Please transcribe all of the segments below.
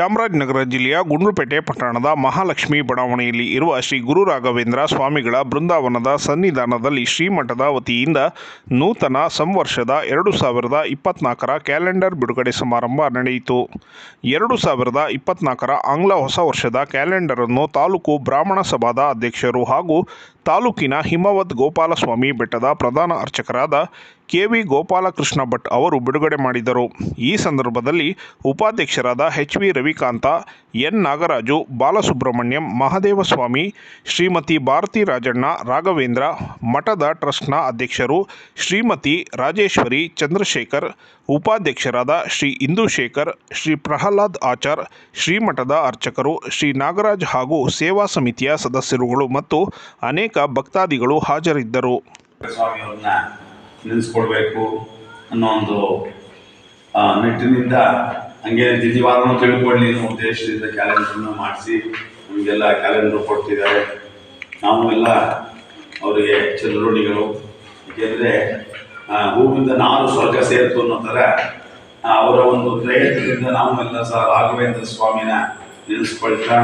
ಚಾಮರಾಜನಗರ ಜಿಲ್ಲೆಯ ಗುಂಡ್ಲುಪೇಟೆ ಪಟ್ಟಣದ ಮಹಾಲಕ್ಷ್ಮಿ ಬಡಾವಣೆಯಲ್ಲಿ ಇರುವ ಶ್ರೀ ಗುರು ರಾಘವೇಂದ್ರ ಸ್ವಾಮಿಗಳ ಬೃಂದಾವನದ ಸನ್ನಿಧಾನದಲ್ಲಿ ಶ್ರೀಮಠದ ವತಿಯಿಂದ ನೂತನ ಸಂವರ್ಷದ ಎರಡು ಸಾವಿರದ ಇಪ್ಪತ್ನಾಲ್ಕರ ಕ್ಯಾಲೆಂಡರ್ ಬಿಡುಗಡೆ ಸಮಾರಂಭ ನಡೆಯಿತು. ಎರಡು ಸಾವಿರದ ಇಪ್ಪತ್ನಾಲ್ಕರ ಆಂಗ್ಲ ಹೊಸ ವರ್ಷದ ಕ್ಯಾಲೆಂಡರನ್ನು ತಾಲೂಕು ಬ್ರಾಹ್ಮಣ ಸಭಾದ ಅಧ್ಯಕ್ಷರು ಹಾಗೂ ತಾಲೂಕಿನ ಹಿಮವದ್ ಗೋಪಾಲಸ್ವಾಮಿ ಬೆಟ್ಟದ ಪ್ರಧಾನ ಅರ್ಚಕರಾದ ಕೆ ವಿ ಗೋಪಾಲಕೃಷ್ಣ ಭಟ್ ಅವರು ಬಿಡುಗಡೆ ಮಾಡಿದರು. ಈ ಸಂದರ್ಭದಲ್ಲಿ ಉಪಾಧ್ಯಕ್ಷರಾದ H V Ravikanth, N Nagaraju, Balasubramanyam, Mahadevaswamy, Shrimati Bharathi Rajanna, Raghavendra, ಮಠದ ಟ್ರಸ್ಟ್ನ ಅಧ್ಯಕ್ಷರು ಶ್ರೀಮತಿ ರಾಜೇಶ್ವರಿ ಚಂದ್ರಶೇಖರ್, ಉಪಾಧ್ಯಕ್ಷರಾದ ಶ್ರೀ ಇಂದುಶೇಖರ್, ಶ್ರೀ ಪ್ರಹ್ಲಾದ್ ಆಚಾರ್, ಶ್ರೀಮಠದ ಅರ್ಚಕರು, ಶ್ರೀ ನಾಗರಾಜ್ ಹಾಗೂ ಸೇವಾ ಸಮಿತಿಯ ಸದಸ್ಯರುಗಳು ಮತ್ತು ಅನೇಕ ಭಕ್ತಾದಿಗಳು ಹಾಜರಿದ್ದರು. ಸ್ವಾಮಿಯವ್ರನ್ನ ನೆನೆಸ್ಕೊಡ್ಬೇಕು ಅನ್ನೋ ಒಂದು ನಿಟ್ಟಿನಿಂದ ಹಂಗೆ ದಿನವಾರನೂ ತಿಳ್ಕೊಳ್ಳಿ ಅನ್ನೋ ಉದ್ದೇಶದಿಂದ ಕ್ಯಾಲೆಂಡರ್ನ ಮಾಡಿಸಿ, ನಮಗೆಲ್ಲ ಕ್ಯಾಲೆಂಡರ್ ಕೊಡ್ತಿದ್ದಾರೆ. ನಾವು ಎಲ್ಲ ಅವರಿಗೆ ಚಂದ್ರೋಣಿಗಳು ಏಕೆಂದರೆ ಹೂವಿಂದ ನಾನು ಸ್ವರ್ಗ ಸೇರ್ತು ಅನ್ನೋ ಥರ ಅವರ ಒಂದು ಪ್ರಯತ್ನದಿಂದ ನಾವು ಎಲ್ಲ ಸಹ ರಾಘವೇಂದ್ರ ಸ್ವಾಮಿನ ನೆನೆಸ್ಕೊಳ್ತಾ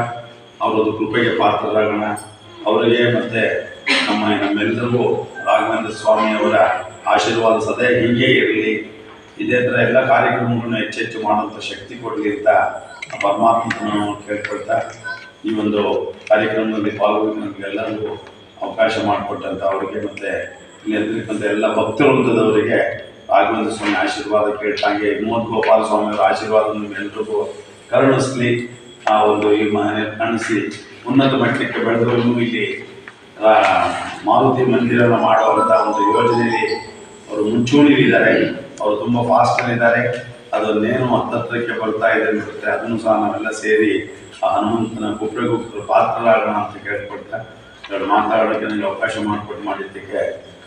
ಅವರದು ಕೃಪೆಗೆ ಪಾತ್ರರಾಗೋಣ. ಅವರಿಗೆ ಮತ್ತೆ ನಮ್ಮ ನಮ್ಮೆಲ್ಲರಿಗೂ ರಾಘವೇಂದ್ರ ಸ್ವಾಮಿಯವರ ಆಶೀರ್ವಾದ ಸದೇ ಹೀಗೆ ಇರಲಿ. ಇದೇ ಥರ ಎಲ್ಲ ಕಾರ್ಯಕ್ರಮಗಳನ್ನು ಹೆಚ್ಚೆಚ್ಚು ಮಾಡುವಂಥ ಶಕ್ತಿ ಕೊಡಲಿ ಅಂತ ಪರಮಾತ್ಮನ ಕೇಳ್ಕೊಳ್ತಾ ಈ ಒಂದು ಕಾರ್ಯಕ್ರಮದಲ್ಲಿ ಪಾಲ್ಗೊಂಡು ನಮಗೆಲ್ಲರಿಗೂ ಅವಕಾಶ ಮಾಡಿಕೊಟ್ಟಂತ ಅವರಿಗೆ ಮತ್ತೆ ಇಲ್ಲಿ ಎಲ್ಲ ಭಕ್ತವೃಂದದವರಿಗೆ ರಾಘವೇಂದ್ರ ಸ್ವಾಮಿ ಆಶೀರ್ವಾದ ಕೇಳ್ತಂಗೆ ಮೋದ್ ಗೋಪಾಲ ಸ್ವಾಮಿಯವರ ಆಶೀರ್ವಾದ ನಿಮ್ಮೆಲ್ಲರಿಗೂ ಕರುಣಿಸ್ಲಿ. ಆ ಒಂದು ಈ ಮನೆ ಕಾಣಿಸಿ ಉನ್ನತ ಮಟ್ಟಕ್ಕೆ ಬೆಳೆದವರನ್ನು ಇಲ್ಲಿ ಮಾರುತಿ ಮಂದಿರನ ಮಾಡುವಂಥ ಒಂದು ಯೋಜನೆಯಲ್ಲಿ ಅವರು ಮುಂಚೂಣಿಲಿದ್ದಾರೆ ಅವರು ತುಂಬ ಫಾಸ್ಟಲ್ಲಿದ್ದಾರೆ ಅದನ್ನೇನು ಹತ್ತತ್ರಕ್ಕೆ ಬರ್ತಾ ಇದೆ ಅನ್ಸುತ್ತೆ ಅದನ್ನು ಸಹ ನಾವೆಲ್ಲ ಸೇರಿ ಆ ಹನುಮಂತನ ಗುಪ್ತ ಪಾತ್ರರಾಗೋಣ ಅಂತ ಕೇಳ್ಕೊಡ್ತಾ ಎರಡು ಮಾತಾಡೋಕ್ಕೆ ನನಗೆ ಅವಕಾಶ ಮಾಡಿಕೊಟ್ಟು ಮಾಡಿದ್ದಕ್ಕೆ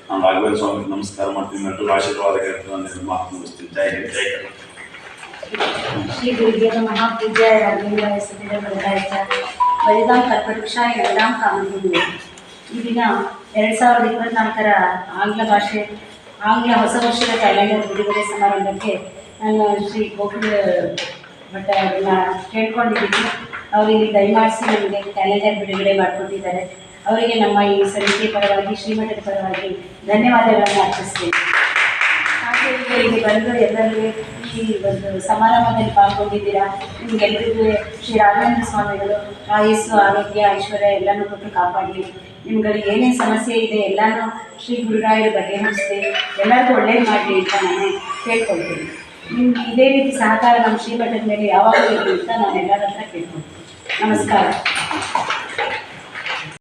ನಾನು ರಾಘವೇಂದ್ರ ಸ್ವಾಮಿ ನಮಸ್ಕಾರ ಮಾಡ್ತೀನಿ. ಎಲ್ಲರೂ ಆಶೀರ್ವಾದ ಕೇಳ್ತೀನಿ ನಾನು ಮಾತು ಮುಗಿಸ್ತೀನಿ. ಜೈ ಹಿಂದ್. ಜೈ ಕನ್ನಡ ಶ್ರೀ ಗುರುದೇವ ಮಹಾಪೂಜೆ ರಾಘವೇಂದ್ರ ಹೆಸರಿನ ಬದಲಾಯಿತ ಬಲಿದಾನ್ ಕಲ್ಪವೃಕ್ಷಾಯ ಎರಡಾಂ ಕಾಮಧೇನು. ಈ ದಿನ ಎರಡು ಸಾವಿರದ ಇಪ್ಪತ್ನಾಲ್ಕರ ಆಂಗ್ಲ ಭಾಷೆ, ಆಂಗ್ಲ ಹೊಸ ವರ್ಷದ ಕ್ಯಾಲೆಂಡರ್ ಬಿಡುಗಡೆ ಸಮಾರಂಭಕ್ಕೆ ನಾನು ಶ್ರೀ ಗೋಕುಲ ಭಟ್ ಅವ್ರನ್ನ ಕೇಳ್ಕೊಂಡಿದ್ದೀನಿ ಅವರು ಇಲ್ಲಿ ದಯಮಾಡಿಸಿ ನಮಗೆ ಕ್ಯಾಲೆಂಡರ್ ಬಿಡುಗಡೆ ಮಾಡಿಕೊಟ್ಟಿದ್ದಾರೆ. ಅವರಿಗೆ ನಮ್ಮ ಈ ಸಮಿತಿ ಪರವಾಗಿ, ಶ್ರೀಮಠದ ಪರವಾಗಿ ಧನ್ಯವಾದಗಳನ್ನು ಅರ್ಪಿಸ್ತೀನಿ. ಹಾಗೆ ಇಲ್ಲಿಗೆ ಬಂದು ಎಲ್ಲರಿಗೂ ಈ ಒಂದು ಸಮಾರಂಭದಲ್ಲಿ ಪಾಲ್ಗೊಂಡಿದ್ದೀರಾ? ನಿಮ್ಗೆಲ್ಲರಿಗೂ ಶ್ರೀ ರಾಘವೇಂದ್ರ ಸ್ವಾಮಿಗಳು ಆಯಸ್ಸು ಆರೋಗ್ಯ, ಐಶ್ವರ್ಯ ಎಲ್ಲನೂ ಕೊಟ್ಟು ಕಾಪಾಡಲಿ. ನಿಮ್ಗಳಿಗೆ ಏನೇನು ಸಮಸ್ಯೆ ಇದೆ ಎಲ್ಲನೂ ಶ್ರೀ ಗುರುರಾಯರು ಬಗೆಹರಿಸಿ ಎಲ್ಲರಿಗೂ ಒಳ್ಳೇದು ಮಾಡಲಿ ಅಂತ ನಾನು ಕೇಳ್ಕೊಳ್ತೀನಿ. ನಿಮ್ಗೆ ಇದೇ ರೀತಿ ಸಹಕಾರ ನಮ್ಮ ಶ್ರೀಮಠದ ಮೇಲೆ ಯಾವಾಗಲೂ ಇರಲಿ ಅಂತ ನಾನು ಎಲ್ಲರ ಹತ್ರ ಕೇಳ್ಕೊಳ್ತೀನಿ. ನಮಸ್ಕಾರ.